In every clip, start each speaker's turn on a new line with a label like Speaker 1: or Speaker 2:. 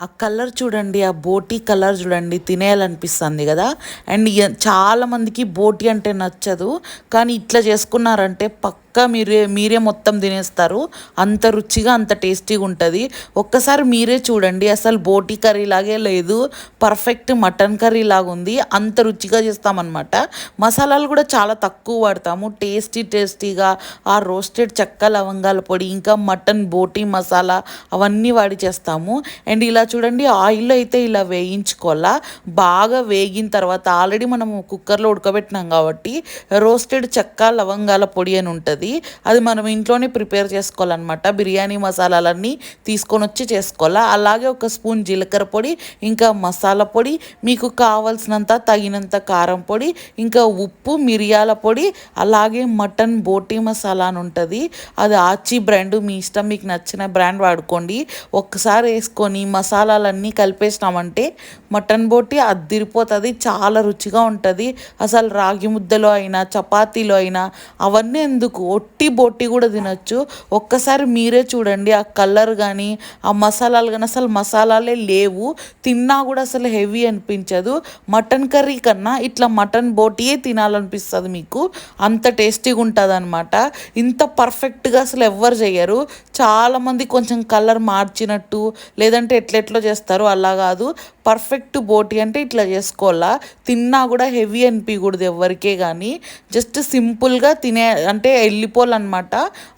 Speaker 1: ఆ కలర్ చూడండి ఆ బోటీ కలర్ చూడండి తినేయాలనిపిస్తుంది కదా. అండ్ చాలామందికి బోటీ అంటే నచ్చదు కానీ ఇట్లా చేసుకున్నారంటే పక్క మీరే మీరే మొత్తం తినేస్తారు. అంత రుచిగా అంత టేస్టీగా ఉంటుంది. ఒక్కసారి మీరే చూడండి. అసలు బోటీ కర్రీ లాగే లేదు. పర్ఫెక్ట్ మటన్ కర్రీ లాగా ఉంది. అంత రుచిగా చేస్తామన్నమాట. మసాలాలు కూడా చాలా తక్కువ వాడతాము. టేస్టీ టేస్టీగా ఆ రోస్టెడ్ చెక్క లవంగాల పొడి ఇంకా మటన్ బోటీ మసాలా అవన్నీ వాడి చేస్తాము. అండ్ ఇలా చూడండి ఆయిల్లో అయితే ఇలా వేయించుకోవాలా? బాగా వేగిన తర్వాత ఆల్రెడీ మనము కుక్కర్లో ఉడకబెట్టినాం కాబట్టి రోస్టెడ్ చెక్క లవంగాల పొడి అని ఉంటుంది. అది మనం ఇంట్లోనే ప్రిపేర్ చేసుకోవాలన్నమాట. బిర్యానీ మసాలాలన్నీ తీసుకొని వచ్చి చేసుకోవాలా? అలాగే ఒక స్పూన్ జీలకర్ర పొడి ఇంకా మసాలా పొడి మీకు కావాల్సినంత తగినంత కారం పొడి ఇంకా ఉప్పు మిరియాల పొడి అలాగే మటన్ బోటీ మసాలా అని ఉంటుంది. అది ఆచి బ్రాండ్ మీ ఇష్టం మీకు నచ్చిన బ్రాండ్ వాడుకోండి. ఒక్కసారి వేసుకొని మసాలాలన్నీ కలిపేసినామంటే మటన్ బోటి అద్దిరిపోతుంది చాలా రుచిగా ఉంటుంది. అసలు రాగి ముద్దలో అయినా చపాతీలో అయినా అవన్నీ ఎందుకు? ఒట్టి బోటీ కూడా తినచ్చు. ఒక్కసారి మీరే చూడండి ఆ కలర్ కానీ ఆ మసాలాలు కానీ అసలు మసాలాలే లేవు. తిన్నా కూడా అసలు హెవీ అనిపించదు. మటన్ కర్రీ కన్నా ఇట్లా మటన్ బోటీయే తినాలనిపిస్తుంది మీకు. అంత టేస్టీగా ఉంటుంది అనమాట ఇంత పర్ఫెక్ట్గా అసలు ఎవ్వరు చేయరు చాలామంది కొంచెం కలర్ మార్చినట్టు లేదంటే ఎట్లెట్లో చేస్తారు అలా కాదు. పర్ఫెక్ట్ బోటీ అంటే ఇట్లా చేసుకోవాలా. తిన్నా కూడా హెవీ అనిపించకూడదు ఎవరికే కానీ జస్ట్ సింపుల్గా తినే అంటే వెళ్ళిపోవాలన్నమాట.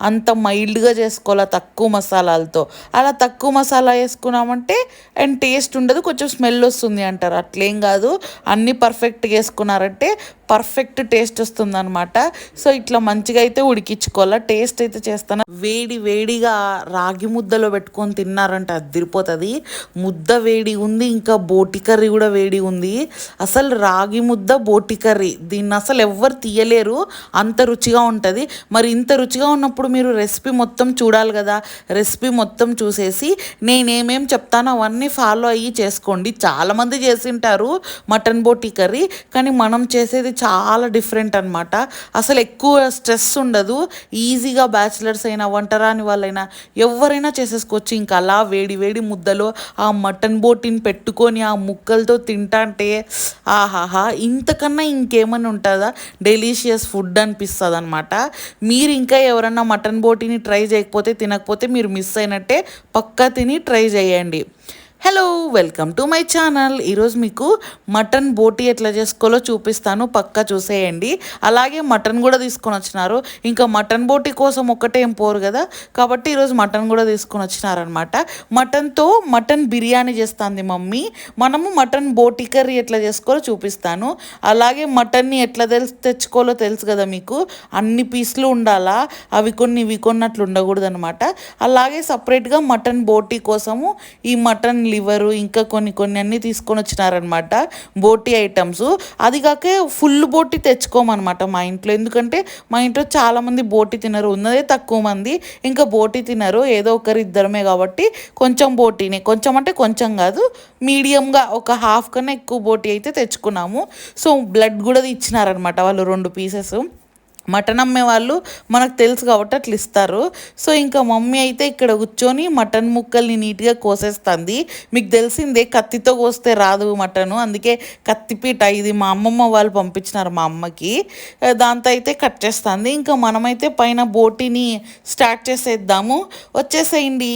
Speaker 1: అంత మైల్డ్గా చేసుకోవాలా తక్కువ మసాలాలతో. అలా తక్కువ మసాలా వేసుకున్నామంటే అండ్ టేస్ట్ ఉండదు కొంచెం స్మెల్ వస్తుంది అంటారు. అట్లేం కాదు. అన్నీ పర్ఫెక్ట్గా వేసుకున్నారంటే పర్ఫెక్ట్ టేస్ట్ వస్తుందన్నమాట. సో ఇట్లా మంచిగా అయితే ఉడికించుకోవాలా. టేస్ట్ అయితే చేస్తాను. వేడి వేడిగా రాగి ముద్దలో పెట్టుకొని తిన్నారంటే అదిరిపోతుంది. ముద్ద వేడి ఉంది ఇంకా బోటి కర్రీ కూడా వేడి ఉంది. అసలు రాగి ముద్ద బోటి కర్రీ. దీన్ని అసలు ఎవ్వరు తీయలేరు. అంత రుచిగా ఉంటుంది. మరి ఇంత రుచిగా ఉన్నప్పుడు మీరు రెసిపీ మొత్తం చూడాలి కదా రెసిపీ మొత్తం చూసేసి నేనేమేం చెప్తానో అవన్నీ ఫాలో అయ్యి చేసుకోండి. చాలామంది చేసింటారు మటన్ బోటీ కర్రీ కానీ మనం చేసేది చాలా డిఫరెంట్ అన్నమాట. అసలు ఎక్కువ స్ట్రెస్ ఉండదు. ఈజీగా బ్యాచిలర్స్ అయినా వంటరాని వాళ్ళైనా ఎవరైనా చేసేసుకోవచ్చు. ఇంకా అలా వేడి వేడి ముద్దలో ఆ మటన్ బోటీని పెట్టుకొని ఆ ముక్కలతో తింటాంటే ఆహాహా! ఇంతకన్నా ఇంకేమైనా ఉంటుందా? డెలీషియస్ ఫుడ్ అనిపిస్తుంది అనమాట మీరు ఇంకా ఎవరన్నా మటన్ బోటీని ట్రై చేయకపోతే తినకపోతే మీరు మిస్ అయినట్టే పక్కా తిని ట్రై చేయండి. Hello welcome to my channel ఈరోజు మీకు మటన్ బోటీ ఎట్లా చేసుకోవాలో చూపిస్తాను. పక్కా చూసేయండి. అలాగే మటన్ కూడా తీసుకొని వచ్చినారు. ఇంకా మటన్ బోటీ కోసం ఒక్కటే ఏం పోరు కదా. కాబట్టి ఈరోజు మటన్ కూడా తీసుకొని వచ్చినారనమాట మటన్తో మటన్ బిర్యానీ చేస్తుంది మమ్మీ. మనము మటన్ బోటీ కర్రీ ఎట్లా చేసుకోవాలో చూపిస్తాను. అలాగే మటన్ని ఎట్లా తెలుసు తెచ్చుకోవాలో తెలుసు కదా మీకు. అన్ని పీసులు ఉండాలా? అవి కొన్ని ఇవి కొన్నట్లు ఉండకూడదు అనమాట అలాగే సపరేట్గా మటన్ బోటీ కోసము ఈ మటన్ లివరు ఇంకా కొన్ని కొన్ని అన్నీ తీసుకొని వచ్చినారనమాట బోటి ఐటమ్స్ అది కాక ఫుల్ బోటి తెచ్చుకోమన్నమాట మా ఇంట్లో. ఎందుకంటే మా ఇంట్లో చాలామంది బోటి తినరు. ఉన్నదే తక్కువ మంది ఇంకా బోటి తినరు. ఏదో ఒకరు ఇద్దరమే కాబట్టి కొంచెం బోటీనే. కొంచెం అంటే కొంచెం కాదు. మీడియంగా ఒక హాఫ్ కన్నా ఎక్కువ బోటీ అయితే తెచ్చుకున్నాము. సో బ్లడ్ కూడా ఇచ్చినారనమాట వాళ్ళు రెండు పీసెస్ మటన్ అమ్మే వాళ్ళు మనకు తెలుసు కాబట్టి అట్లా ఇస్తారు. సో ఇంకా మమ్మీ అయితే ఇక్కడ కూర్చొని మటన్ ముక్కల్ని నీట్గా కోసేస్తుంది. మీకు తెలిసిందే కత్తితో కోస్తే రాదు మటను. అందుకే కత్తిపీట ఇది మా అమ్మమ్మ వాళ్ళు పంపించినారు మా అమ్మకి. దాంతో అయితే కట్ చేస్తుంది. ఇంకా మనమైతే పైన బోటిని స్టార్ట్ చేసేద్దాము. వచ్చేసేయండి.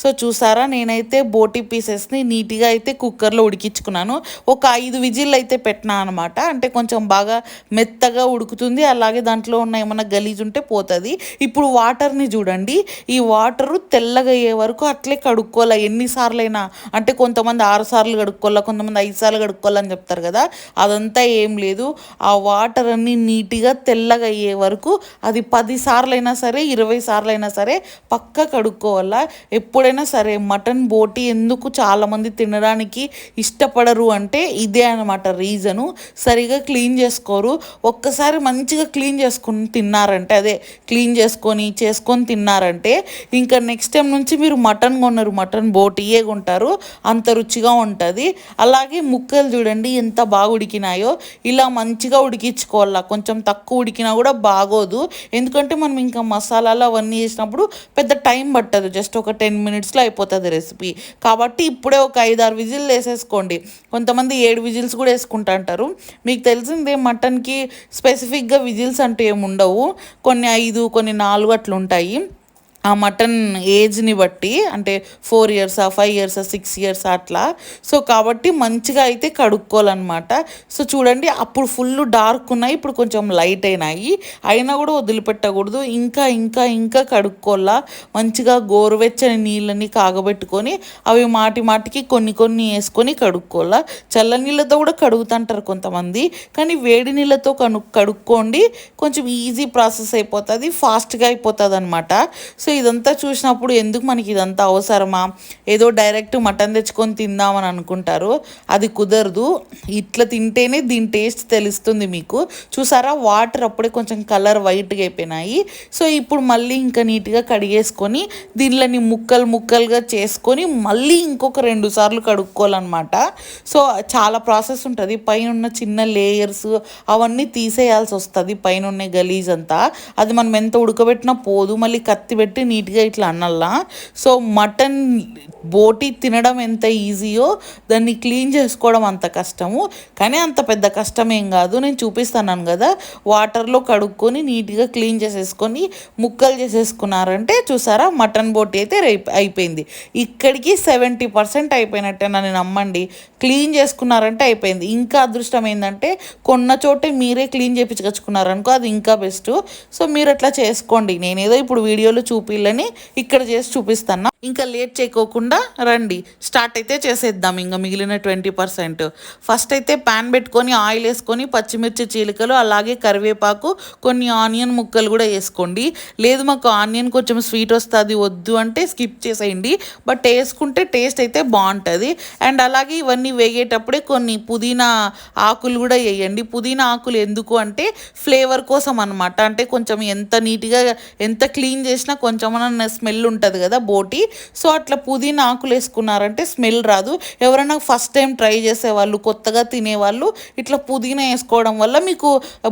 Speaker 1: సో చూసారా నేనైతే బోటి పీసెస్ని నీట్గా అయితే కుక్కర్లో ఉడికించుకున్నాను. ఒక ఐదు విజిల్ అయితే పెట్టినా అనమాట. అంటే కొంచెం బాగా మెత్తగా ఉడుకుతుంది. అలాగే దాంట్లో ఉన్న ఏమైనా గలీజ్ ఉంటే పోతుంది. ఇప్పుడు వాటర్ని చూడండి. ఈ వాటరు తెల్లగా అయ్యే వరకు అట్లే కడుక్కోవాలి. ఎన్నిసార్లైనా అంటే కొంతమంది ఆరు సార్లు కడుక్కోవాలా కొంతమంది ఐదు సార్లు కడుక్కోవాలని చెప్తారు కదా. అదంతా ఏం లేదు. ఆ వాటర్ అన్ని నీట్గా తెల్లగా అయ్యే వరకు అది పది సార్లైనా సరే ఇరవై సార్లైనా సరే పక్క కడుక్కోవాలా. ఎప్పుడైనా సరే మటన్ బోటి ఎందుకు చాలామంది తినడానికి ఇష్టపడరు అంటే ఇదే అనమాట రీజను. సరిగా క్లీన్ చేసుకోరు. ఒక్కసారి మంచిగా క్లీన్ చేసుకో చేసుకుని తిన్నారంటే అదే క్లీన్ చేసుకొని చేసుకొని తిన్నారంటే ఇంకా నెక్స్ట్ టైం నుంచి మీరు మటన్ కొన్నారు. మటన్ బోటియే కొంటారు. అంత రుచిగా ఉంటుంది. అలాగే ముక్కలు చూడండి ఎంత బాగా ఉడికినాయో. ఇలా మంచిగా ఉడికించుకోవాలా. కొంచెం తక్కువ ఉడికినా కూడా బాగోదు. ఎందుకంటే మనం ఇంకా మసాలాలు అవన్నీ చేసినప్పుడు పెద్ద టైం పట్టదు. జస్ట్ ఒక టెన్ మినిట్స్లో అయిపోతుంది రెసిపీ కాబట్టి ఇప్పుడే ఒక ఐదు ఆరు విజిల్ వేసేసుకోండి. కొంతమంది ఏడు విజిల్స్ కూడా వేసుకుంటా అంటారు. మీకు తెలిసిందే మటన్కి స్పెసిఫిక్గా విజిల్స్ అంటే ఏమి ఉండవు కొన్ని ఐదు కొన్ని నాలుగు అట్లుంటాయి. ఆ మటన్ ఏజ్ని బట్టి అంటే ఫోర్ ఇయర్సా ఫైవ్ ఇయర్సా సిక్స్ ఇయర్స్ అట్లా. సో కాబట్టి మంచిగా అయితే కడుక్కోవాలన్నమాట. సో చూడండి అప్పుడు ఫుల్ డార్క్ ఉన్నాయి ఇప్పుడు కొంచెం లైట్ అయినాయి. అయినా కూడా వదిలిపెట్టకూడదు. ఇంకా ఇంకా ఇంకా కడుక్కోవాలా. మంచిగా గోరువెచ్చని నీళ్ళని కాగబెట్టుకొని అవి మాటి మాటికి కొన్ని కొన్ని వేసుకొని కడుక్కోవాలా. చల్ల నీళ్ళతో కూడా కడుగుతుంటారు కొంతమంది. కానీ వేడి నీళ్ళతో కను కడుక్కోండి. కొంచెం ఈజీ ప్రాసెస్ అయిపోతుంది ఫాస్ట్గా అయిపోతుంది అనమాట సో ఇదంతా చూసినప్పుడు ఎందుకు మనకి ఇదంతా అవసరమా? ఏదో డైరెక్ట్ మటన్ తెచ్చుకొని తిందామని అనుకుంటారు. అది కుదరదు. ఇట్లా తింటేనే దీని టేస్ట్ తెలుస్తుంది మీకు. చూసారా? వాటర్ అప్పుడే కొంచెం కలర్ వైట్గా అయిపోయినాయి. సో ఇప్పుడు మళ్ళీ ఇంకా నీట్గా కడిగేసుకొని దీనిలోని ముక్కలు ముక్కలుగా చేసుకొని మళ్ళీ ఇంకొక రెండు సార్లు కడుక్కోవాలన్నమాట. సో చాలా ప్రాసెస్ ఉంటుంది. పైన ఉన్న చిన్న లేయర్స్ అవన్నీ తీసేయాల్సి వస్తుంది. పైన ఉన్న గలీజ్ అంతా అది మనం ఎంత ఉడకబెట్టినా పోదు. మళ్ళీ కత్తి పెట్టి నీట్గా ఇట్లా అన్నల్లా. సో మటన్ బోటి తినడం ఎంత ఈజీయో దాన్ని క్లీన్ చేసుకోవడం అంత కష్టము. కానీ అంత పెద్ద కష్టం ఏం కాదు. నేను చూపిస్తాను కదా వాటర్లో కడుక్కొని నీట్గా క్లీన్ చేసేసుకొని ముక్కలు చేసేసుకున్నారంటే చూసారా మటన్ బోటి అయితే అయిపోయింది. ఇక్కడికి సెవెంటీ పర్సెంట్ అయిపోయినట్టే నన్ను నమ్మండి. క్లీన్ చేసుకున్నారంటే అయిపోయింది. ఇంకా అదృష్టం ఏంటంటే కొన్న చోటే మీరే క్లీన్ చేయించుకొచ్చుకున్నారనుకో అది ఇంకా బెస్ట్. సో మీరు అట్లా చేసుకోండి. నేనేదో ఇప్పుడు వీడియోలో పిల్లని ఇక్కడ చేసి చూపిస్తాను ఇంకా లేట్ చేయకోకుండా రండి. స్టార్ట్ అయితే చేసేద్దాం ఇంకా మిగిలిన ట్వంటీ పర్సెంట్. ఫస్ట్ అయితే ప్యాన్ పెట్టుకొని ఆయిల్ వేసుకొని పచ్చిమిర్చి చీలికలు అలాగే కరివేపాకు కొన్ని ఆనియన్ ముక్కలు కూడా వేసుకోండి. లేదు మాకు ఆనియన్ కొంచెం స్వీట్ వస్తుంది వద్దు అంటే స్కిప్ చేసేయండి. బట్ వేసుకుంటే టేస్ట్ అయితే బాగుంటుంది. అండ్ అలాగే ఇవన్నీ వేగేటప్పుడే కొన్ని పుదీనా ఆకులు కూడా వేయండి. పుదీనా ఆకులు ఎందుకు అంటే ఫ్లేవర్ కోసం అనమాట అంటే కొంచెం ఎంత నీట్గా ఎంత క్లీన్ చేసినా కొంచెం స్మెల్ ఉంటుంది కదా బోటి. సో అట్లా పుదీనా ఆకులు వేసుకున్నారంటే స్మెల్ రాదు. ఎవరైనా ఫస్ట్ టైం ట్రై చేసేవాళ్ళు కొత్తగా తినేవాళ్ళు ఇట్లా పుదీనా వేసుకోవడం వల్ల మీకు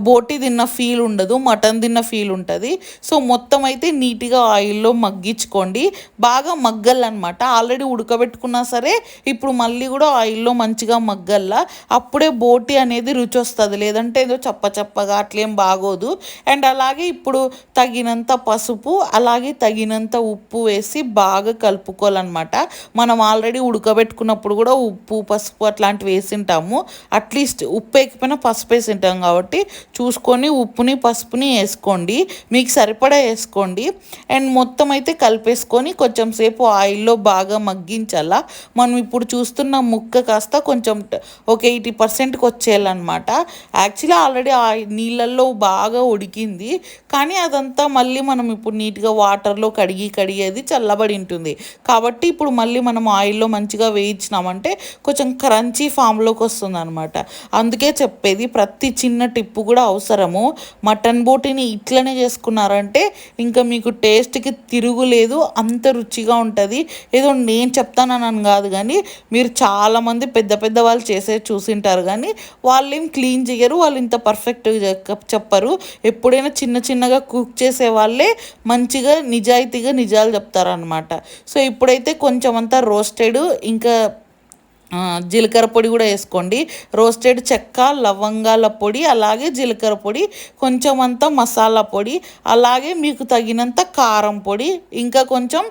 Speaker 1: బోటి తిన్న ఫీల్ ఉండదు మటన్ తిన్న ఫీల్ ఉంటుంది. సో మొత్తం అయితే నీట్గా ఆయిల్లో మగ్గించుకోండి. బాగా మగ్గలన్నమాట ఆల్రెడీ ఉడకబెట్టుకున్నా సరే ఇప్పుడు మళ్ళీ కూడా ఆయిల్లో మంచిగా మగ్గల్లా. అప్పుడే బోటి అనేది రుచి వస్తుంది. లేదంటే ఏదో చప్ప చప్పగా అట్లేం బాగోదు. అండ్ అలాగే ఇప్పుడు తగినంత పసుపు అలాగే తగినంత ఉప్పు వేసి బాగా కలుపుకోవాలన్నమాట. మనం ఆల్రెడీ ఉడకబెట్టుకున్నప్పుడు కూడా ఉప్పు పసుపు అట్లాంటివి వేసింటాము. అట్లీస్ట్ ఉప్పు ఎక్కిపోయినా పసుపు వేసింటాం కాబట్టి చూసుకొని ఉప్పుని పసుపుని వేసుకోండి. మీకు సరిపడా వేసుకోండి. అండ్ మొత్తం అయితే కలిపేసుకొని కొంచెం సేపు ఆయిల్లో బాగా మగ్గించాలా. మనం ఇప్పుడు చూస్తున్న ముక్క కాస్త కొంచెం ఒక ఎయిటీ పర్సెంట్కి వచ్చేయాలన్నమాట. యాక్చువల్లీ ఆల్రెడీ ఆ నీళ్ళల్లో బాగా ఉడికింది. కానీ అదంతా మళ్ళీ మనం ఇప్పుడు నీట్గా వాటర్లో కడిగి కడిగేది చల్లబడి ఉంటుంది. కాబట్టి ఇప్పుడు మళ్ళీ మనం ఆయిల్లో మంచిగా వేయించినామంటే కొంచెం క్రంచీ ఫామ్లోకి వస్తుంది అనమాట అందుకే చెప్పేది ప్రతి చిన్న టిప్పు కూడా అవసరము. మటన్ బోటిని ఇట్లనే చేసుకున్నారంటే ఇంకా మీకు టేస్ట్కి తిరుగులేదు అంత రుచిగా ఉంటుంది. ఏదో నేను చెప్తానని కాదు కానీ మీరు చాలామంది పెద్ద పెద్ద వాళ్ళు చేసే చూసింటారు కానీ వాళ్ళు ఏం క్లీన్ చేయరు వాళ్ళు ఇంత పర్ఫెక్ట్గా చెప్పరు. ఎప్పుడైనా చిన్న చిన్నగా కుక్ చేసే వాళ్ళే మంచిగా నిజాయితీగా నిజాలు చెప్తారనమాట సో ఇప్పుడైతే కొంచెం అంతా రోస్టెడ్ ఇంకా జీలకర్ర పొడి కూడా వేసుకోండి. రోస్టెడ్ చెక్క లవంగాల పొడి అలాగే జీలకర్ర పొడి కొంచెం అంత మసాలా పొడి అలాగే మీకు తగినంత కారం పొడి ఇంకా కొంచెం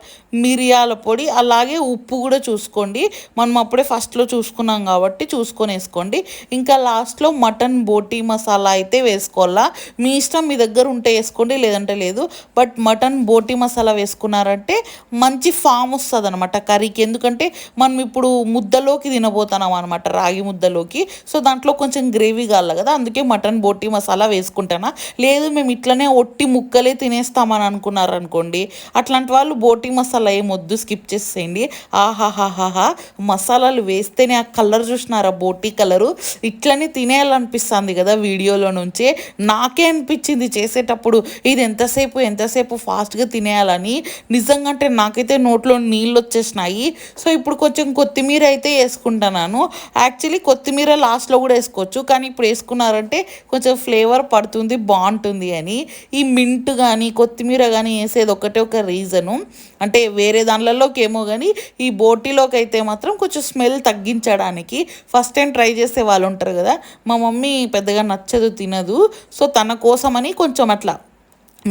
Speaker 1: మిరియాల పొడి అలాగే ఉప్పు కూడా చూసుకోండి. మనం అప్పుడే ఫస్ట్లో చూసుకున్నాం కాబట్టి చూసుకొని వేసుకోండి ఇంకా లాస్ట్లో మటన్ బోటీ మసాలా అయితే వేసుకోవాలా. మీ ఇష్టం మీ దగ్గర ఉంటే వేసుకోండి లేదంటే లేదు. బట్ మటన్ బోటీ మసాలా వేసుకున్నారంటే మంచి ఫామ్ వస్తుంది అనమాట కర్రీకి. ఎందుకంటే మనం ఇప్పుడు ముద్దలోకి ముద్దలోకి తినబోతున్నాం అనమాట రాగి ముద్దలోకి. సో దాంట్లో కొంచెం గ్రేవీ కాల కదా అందుకే మటన్ బోటి మసాలా వేసుకుంటానా? లేదు మేము ఇట్లనే ఒట్టి ముక్కలే తినేస్తామని అనుకున్నారు అనుకోండి అట్లాంటి వాళ్ళు బోటి మసాలా ఏం వద్దు స్కిప్ చేసేయండి. ఆహాహాహాహా మసాలాలు వేస్తేనే ఆ కలర్ చూసినారా బోటి కలరు? ఇట్లనే తినేయాలనిపిస్తుంది కదా వీడియోలో నుంచే. నాకే అనిపించింది చేసేటప్పుడు ఇది ఎంతసేపు ఎంతసేపు ఫాస్ట్గా తినేయాలని. నిజంగా అంటే నాకైతే నోట్లో నీళ్ళు వచ్చేసినాయి. సో ఇప్పుడు కొంచెం కొత్తిమీర అయితే వేసుకుంటున్నాను యాక్చువల్లీ కొత్తిమీర లాస్ట్లో కూడా వేసుకోవచ్చు. కానీ ఇప్పుడు వేసుకున్నారంటే కొంచెం ఫ్లేవర్ పడుతుంది బాగుంటుంది అని. ఈ మింట్ కానీ కొత్తిమీర కానీ వేసేది ఒకటే ఒక రీజను అంటే వేరే దానిలలోకి ఏమో కానీ ఈ బోటీలోకి అయితే మాత్రం కొంచెం స్మెల్ తగ్గించడానికి ఫస్ట్ టైం ట్రై చేసే వాళ్ళు ఉంటారు కదా మా మమ్మీ పెద్దగా నచ్చదు తినదు. సో తన కోసమని కొంచెం అట్లా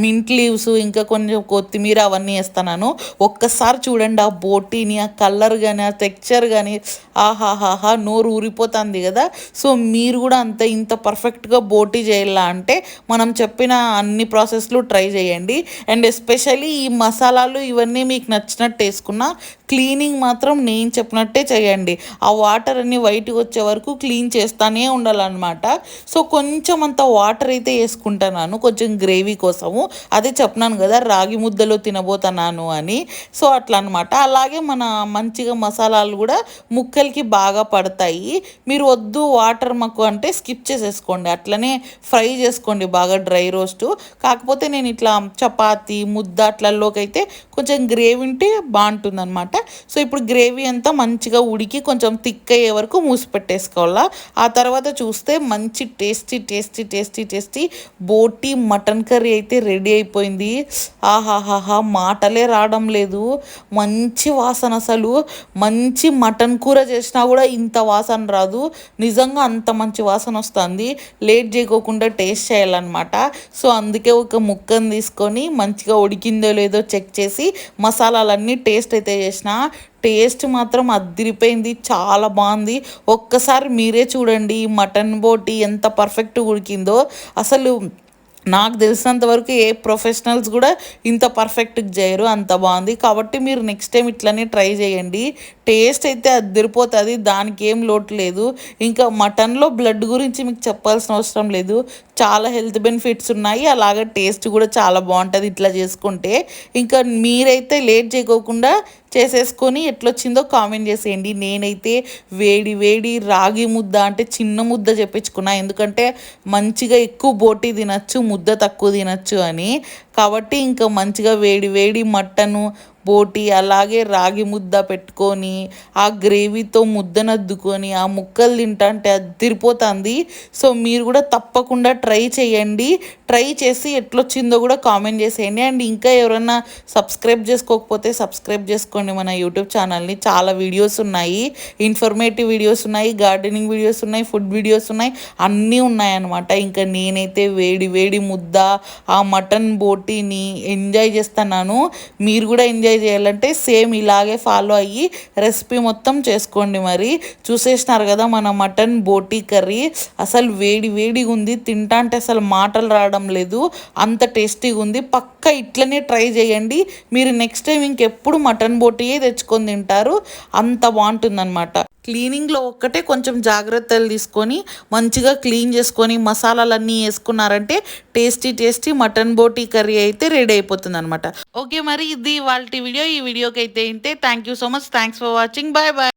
Speaker 1: మింట్ లీవ్స్ ఇంకా కొంచెం కొత్తిమీర అవన్నీ వేస్తున్నాను. ఒక్కసారి చూడండి ఆ బోటీని ఆ కలర్ కానీ ఆ టెక్చర్ కానీ ఆహాహాహా నోరు ఊరిపోతుంది కదా. సో మీరు కూడా అంత ఇంత పర్ఫెక్ట్గా బోటీ చేయాలా అంటే మనం చెప్పిన అన్ని ప్రాసెస్లు ట్రై చేయండి. అండ్ ఎస్పెషల్లీ ఈ మసాలాలు ఇవన్నీ మీకు నచ్చినట్టు వేసుకున్న క్లీనింగ్ మాత్రం నేను చెప్పినట్టే చేయండి. ఆ వాటర్ అన్ని వైట్గా వచ్చే వరకు క్లీన్ చేస్తానే ఉండాలన్నమాట. సో కొంచెం అంత వాటర్ అయితే వేసుకుంటున్నాను కొంచెం గ్రేవీ కోసము. అదే చెప్పినాను కదా రాగి ముద్దలో తినబోతున్నాను అని. సో అట్లా అనమాట అలాగే మన మంచిగా మసాలాలు కూడా ముక్కలకి బాగా పడతాయి. మీరు వద్దు వాటర్ మాకు అంటే స్కిప్ చేసేసుకోండి. అట్లనే ఫ్రై చేసుకోండి బాగా డ్రై రోస్ట్. కాకపోతే నేను ఇట్లా చపాతి ముద్ద అట్లలోకి అయితే కొంచెం గ్రేవీ ఉంటే బాగుంటుంది అనమాట సో ఇప్పుడు గ్రేవీ అంతా మంచిగా ఉడికి కొంచెం థిక్ అయ్యే వరకు మూసి పెట్టేసుకోవాలా. ఆ తర్వాత చూస్తే మంచి టేస్టీ టేస్టీ టేస్టీ టేస్టీ బోటి మటన్ కర్రీ అయితే రెడీ అయిపోయింది. ఆహాహాహా మాటలే రావడం లేదు. మంచి వాసన అసలు. మంచి మటన్ కూర చేసినా కూడా ఇంత వాసన రాదు. నిజంగా అంత మంచి వాసన వస్తుంది. లేట్ చేయకోకుండా టేస్ట్ చేయాలన్నమాట. సో అందుకే ఒక ముక్కను తీసుకొని మంచిగా ఉడికిందో లేదో చెక్ చేసి మసాలాలన్నీ టేస్ట్ అయితే చేసిన టేస్ట్ మాత్రం అదిరిపోయింది చాలా బాగుంది. ఒక్కసారి మీరే చూడండి మటన్ బోటి ఎంత పర్ఫెక్ట్ ఉడికిందో. అసలు నాకు తెలిసినంత వరకు ఏ ప్రొఫెషనల్స్ కూడా ఇంత పర్ఫెక్ట్గా చేయరు అంత బాగుంది. కాబట్టి మీరు నెక్స్ట్ టైం ఇట్లనే ట్రై చేయండి. టేస్ట్ అయితే అదిరిపోతుంది దానికి ఏం లోటు లేదు. ఇంకా మటన్లో బ్లడ్ గురించి మీకు చెప్పాల్సిన అవసరం లేదు. చాలా హెల్త్ బెనిఫిట్స్ ఉన్నాయి అలాగే టేస్ట్ కూడా చాలా బాగుంటుంది ఇట్లా చేసుకుంటే. ఇంకా మీరైతే లేట్ చేయకోకుండా చేసేసుకొని ఎట్లొచ్చిందో కామెంట్ చేసేయండి. నేనైతే వేడి వేడి రాగి ముద్ద అంటే చిన్న ముద్ద చెప్పించుకున్నా ఎందుకంటే మంచిగా ఎక్కువ బోటి తినచ్చు ముద్ద తక్కువ తినచ్చు అని. కాబట్టి ఇంకా మంచిగా వేడి వేడి మట్టను బోటి అలాగే రాగి ముద్ద పెట్టుకొని ఆ గ్రేవీతో ముద్దనద్దుకొని ఆ ముక్కలు తింటంటే అదిరిపోతుంది సో మీరు కూడా తప్పకుండా ట్రై చేయండి. ట్రై చేసి ఎట్లొచ్చిందో కూడా కామెంట్ చేసేయండి. అండ్ ఇంకా ఎవరన్నా సబ్స్క్రైబ్ చేసుకోకపోతే సబ్స్క్రైబ్ చేసుకోండి. మన యూట్యూబ్ ఛానల్ని చాలా వీడియోస్ ఉన్నాయి. ఇన్ఫర్మేటివ్ వీడియోస్ ఉన్నాయి గార్డెనింగ్ వీడియోస్ ఉన్నాయి ఫుడ్ వీడియోస్ ఉన్నాయి. అన్నీ ఉన్నాయన్నమాట. ఇంకా నేనైతే వేడి వేడి ముద్ద ఆ మటన్ బోటీని ఎంజాయ్ చేస్తున్నాను. మీరు కూడా ఎంజాయ్ ఎంజాయ్ చేయాలంటే సేమ్ ఇలాగే ఫాలో అయ్యి రెసిపీ మొత్తం చేసుకోండి మరి. చూసేసినారు కదా మన మటన్ బోటీ కర్రీ. అసలు వేడి వేడిగా ఉంది. తింటా అంటే అసలు మాటలు రావడం లేదు. అంత టేస్టీగా ఉంది. పక్క ఇట్లనే ట్రై చేయండి. మీరు నెక్స్ట్ టైం ఇంకెప్పుడు మటన్ బోటీయే తెచ్చుకొని తింటారు. అంత బాగుంటుందన్నమాట. క్లీనింగ్లో ఒక్కటే కొంచెం జాగ్రత్తలు తీసుకొని మంచిగా క్లీన్ చేసుకొని మసాలాలన్నీ వేసుకున్నారంటే టేస్టీ టేస్టీ మటన్ బోటీ కర్రీ అయితే రెడీ అయిపోతుంది అనమాట ఓకే మరి ఇది వాళ్ళ వీడియో. ఈ వీడియోకి అయితే ఇంతే. Thank you so much thanks for watching bye bye